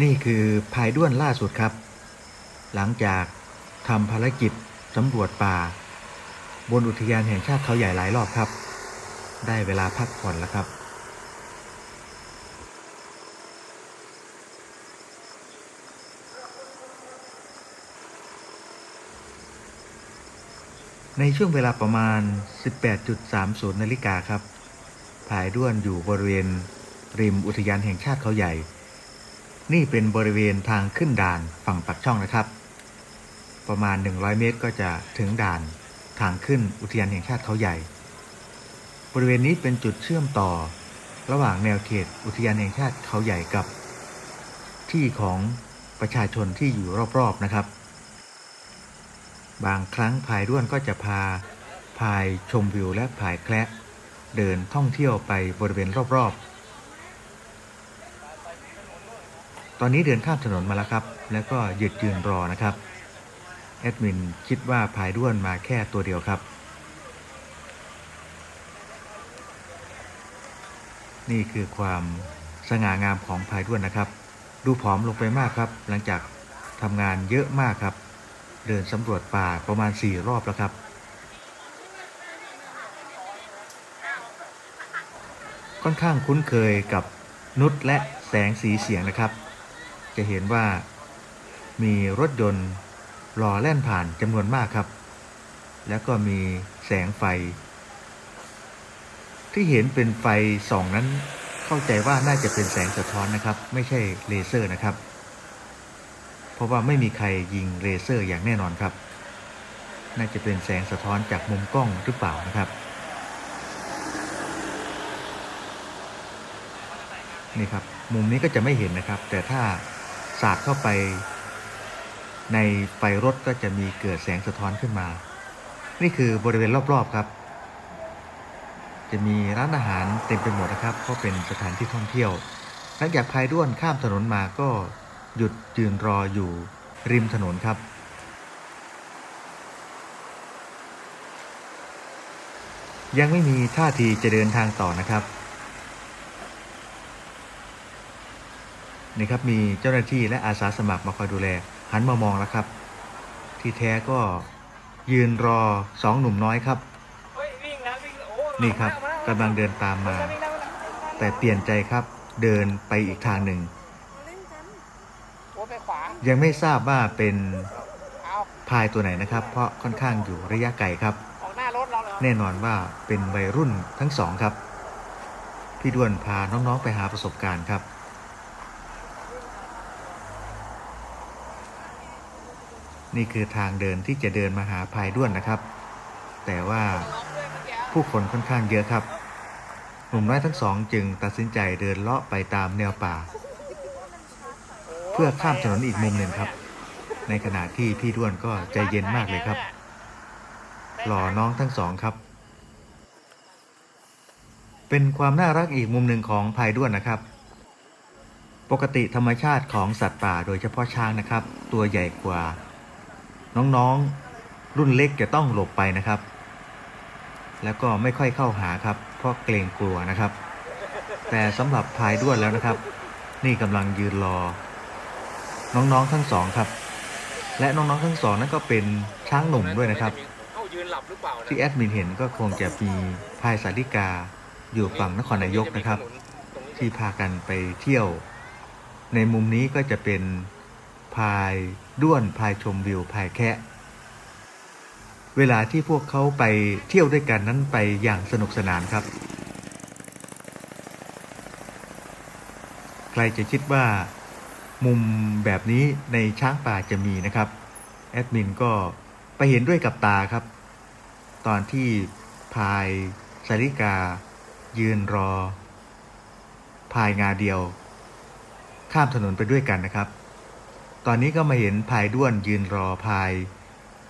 นี่คือพายด้วนล่าสุดครับ หลังจากทำภารกิจสำรวจป่า บนอุทยานแห่งชาติเขาใหญ่หลายรอบครับ ได้เวลาพักผ่อนแล้วครับ ในช่วงเวลาประมาณ 18.30 นาฬิกาครับผายด้วนอยู่บริเวณริมอุทยานแห่งชาติเขาใหญ่ นี่เป็นบริเวณทางขึ้นด่านฝั่งปักช่องนะครับ ประมาณ 100 เมตรก็จะถึงด่านทางขึ้นอุทยานแห่งชาติเขาใหญ่ บริเวณนี้เป็นจุดเชื่อมต่อ ระหว่างแนวเขตอุทยานแห่งชาติเขาใหญ่กับ ที่ของประชาชนที่อยู่รอบๆนะครับ บางครั้งพายด้วนก็จะพาพายชมวิวและพายแคละเดินท่องเที่ยวไปบริเวณรอบๆ ตอนนี้เดินข้ามถนนมาแล้วครับ แล้วก็หยุดยืนรอนะครับแอดมินคิดว่าพายด้วนมาแค่ตัวเดียวครับ นี่คือความสง่างามของพายด้วนนะครับ ดูผอมลงไปมากครับ หลังจากทำงานเยอะมากครับ เดินสำรวจป่าประมาณ 4 รอบแล้วครับค่อนข้างคุ้นเคยกับนุชและแสงสีเสียงนะครับ จะเห็นว่ามีรถยนต์รอแล่นผ่านจำนวนมากครับ แล้วก็มีแสงไฟ ที่เห็นเป็นไฟส่องนั้น เข้าใจว่าน่าจะเป็นแสงสะท้อนนะครับ ไม่ใช่เลเซอร์นะครับ เพราะว่าไม่มีใครยิงเลเซอร์อย่างแน่นอนครับ น่าจะเป็นแสงสะท้อนจากมุมกล้องหรือเปล่านะครับ นี่ครับ มุมนี้ก็จะไม่เห็นนะครับ แต่ถ้า สาดเข้าไป ในไฟรถก็จะมีเกิดแสงสะท้อนขึ้นมา นี่คือบริเวณรอบๆครับ จะมีร้านอาหารเต็มไปหมดนะครับเพราะเป็นสถานที่ท่องเที่ยว หลังจากพายด้วนข้ามถนนมาก็หยุดยืนรออยู่ริมถนนครับ ยังไม่มีท่าทีจะเดินทางต่อนะครับ นี่ครับมีเจ้าหน้าที่และอาสาสมัครมาคอยดูแล หันมามองแล้วครับ ที่แท้ก็ยืนรอสองหนุ่มน้อยครับ นี่ครับกำลังเดินตามมา แต่เปลี่ยนใจครับเดินไปอีกทางหนึ่ง ยังไม่ทราบว่าเป็นพายตัวไหนนะครับ เพราะค่อนข้างอยู่ระยะไกลครับ แน่นอนว่าเป็นวัยรุ่นทั้งสองครับ พี่ด้วนพาน้องๆไปหาประสบการณ์ครับ นี่คือทางเดินที่จะเดินมาหาพายด้วนนะครับ แต่ว่าผู้คนค่อนข้างเยอะครับหนุ่มน้อยทั้งสองจึงตัดสินใจเดินเลาะไปตามแนวป่า เพื่อข้ามถนนอีกมุมหนึ่งครับ ในขณะที่พี่ด้วนก็ใจเย็นมากเลยครับ หล่อน้องทั้งสองครับ เป็นความน่ารักอีกมุมหนึ่งของพายด้วนนะครับ ปกติธรรมชาติของสัตว์ป่าโดยเฉพาะช้างนะครับ ตัวใหญ่กว่า น้องๆ รุ่นเล็กจะต้องหลบไปนะครับ แล้วก็ไม่ค่อยเข้าหาครับ เพราะเกรงกลัวนะครับ แต่สำหรับพายด้วนแล้วนะครับ นี่กำลังยืนรอ น้องๆทั้งสองครับ และน้องๆทั้งสองนั้นก็เป็นช้างหนุ่มด้วยนะครับ ที่แอดมินเห็นก็คงจะมีพายสาริกาอยู่ฝั่งนครนายกนะครับ ที่พากันไปเที่ยว ในมุมนี้ก็จะเป็น พายด้วนพายชมวิวพายแคะเวลาที่พวกเขาไปเที่ยวด้วยกันนั้นไปอย่างสนุกสนานครับ ใครจะคิดว่ามุมแบบนี้ในช้างป่าจะมีนะครับ แอดมินก็ไปเห็นด้วยกับตาครับ ตอนที่พายสาริกา ยืนรอ พายงาเดียว ข้ามถนนไปด้วยกันนะครับ ตอนนี้ก็มาเห็นพายด้วนยืนรอพาย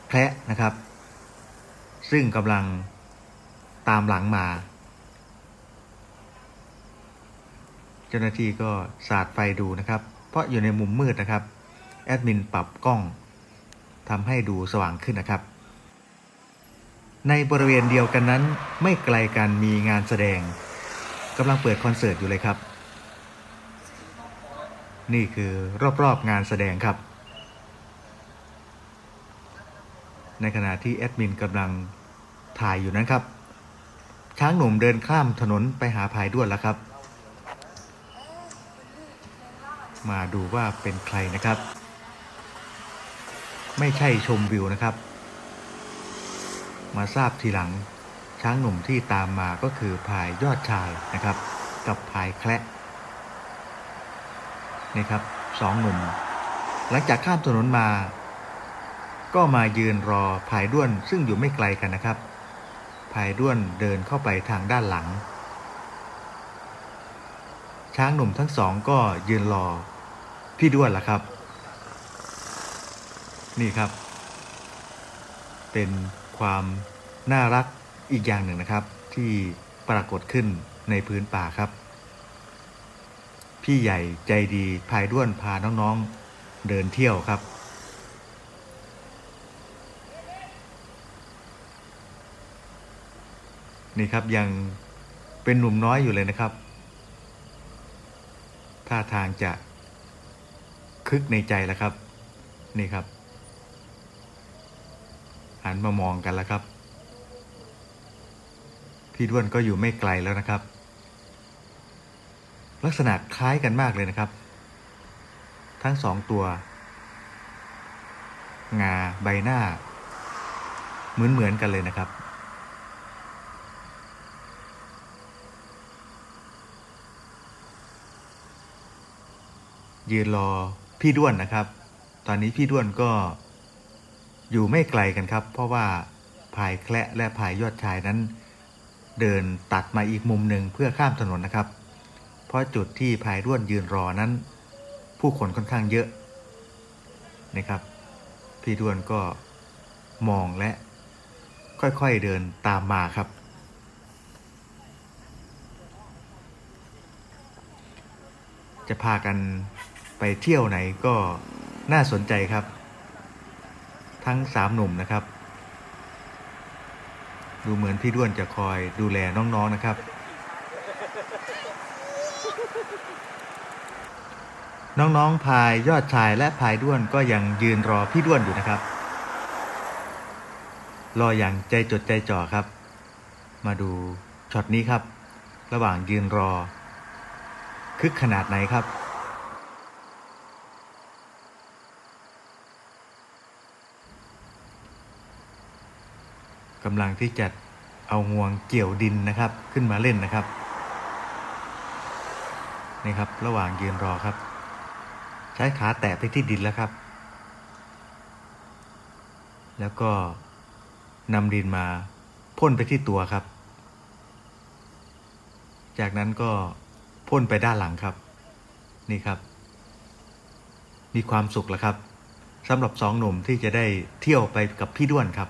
แพะนะครับ ซึ่งกำลังตามหลังมา เจ้าหน้าที่ก็สาดไฟดูนะครับ เพราะอยู่ในมุมมืดนะครับ แอดมินปรับกล้องทำให้ดูสว่างขึ้นนะครับ ในบริเวณเดียวกันนั้นไม่ไกลกันมีงานแสดงกำลังเปิดคอนเสิร์ตอยู่เลยครับ นี่คือรอบๆงานแสดงครับ ในขณะที่แอดมินกำลังถ่ายอยู่นั้นครับ ช้างหนุ่มเดินข้ามถนนไปหาพายด้วนแล้วครับ มาดูว่าเป็นใครนะครับ ไม่ใช่ชมวิวนะครับ มาทราบทีหลังช้างหนุ่มที่ตามมาก็คือพายยอดชายนะครับ กับพายแคละ นี่ครับสองหนุ่ม หลังจากข้ามถนนมา ก็มายืนรอพายด้วนซึ่งอยู่ไม่ไกลกันนะครับพายด้วนเดินเข้าไปทางด้านหลัง ช้างหนุ่มทั้งสองก็ยืนรอพี่ด้วนล่ะครับ นี่ครับ เป็นความน่ารักอีกอย่างหนึ่งนะครับ ที่ปรากฏขึ้นในพื้นป่าครับ พี่ใหญ่ใจดีพายด้วนพาน้องๆ เดินเที่ยวครับ นี่ครับยังเป็นหนุ่มน้อยอยู่เลยนะครับ ท่าทางจะคึกในใจแล้วครับ นี่ครับ หันมามองกันแล้วครับ พี่ด้วนก็อยู่ไม่ไกลแล้วนะครับ ลักษณะคล้ายกันมากเลยนะครับ ทั้งสองตัว งาใบหน้า เหมือนเหมือนกันเลยนะครับ ยืนรอพี่ด้วนนะครับ ตอนนี้พี่ด้วนก็อยู่ไม่ไกลกันครับ เพราะว่าพายแคละและพายยอดชายนั้น เดินตัดมาอีกมุมหนึ่งเพื่อข้ามถนนนะครับ เพราะจุดที่พายด้วนยืนรอนั้น ผู้คนค่อนข้างเยอะนะครับ พี่ด้วนก็มองและค่อยๆเดินตามมาครับ จะพากันไปเที่ยวไหนก็น่าสนใจครับ ทั้งสามหนุ่มนะครับ ดูเหมือนพี่ด้วนจะคอยดูแลน้องๆนะครับ น้องๆพายยอดชายและพายด้วนก็ยังยืนรอพี่ด้วนอยู่นะครับ รออย่างใจจดใจจ่อครับ มาดูช็อตนี้ครับ ระหว่างยืนรอ คึกขนาดไหนครับกำลังที่จะเอางวงเกี่ยวดินนะครับ ขึ้นมาเล่นนะครับ นี่ครับ ระหว่างยืนรอครับ ใช้ขาแตะไปที่ดินแล้วครับ แล้วก็นำดินมาพ่นไปที่ตัวครับ จากนั้นก็พ่นไปด้านหลังครับ นี่ครับ มีความสุขแล้วครับสำหรับสองหนุ่มที่จะได้เที่ยวไปกับพี่ด้วนครับ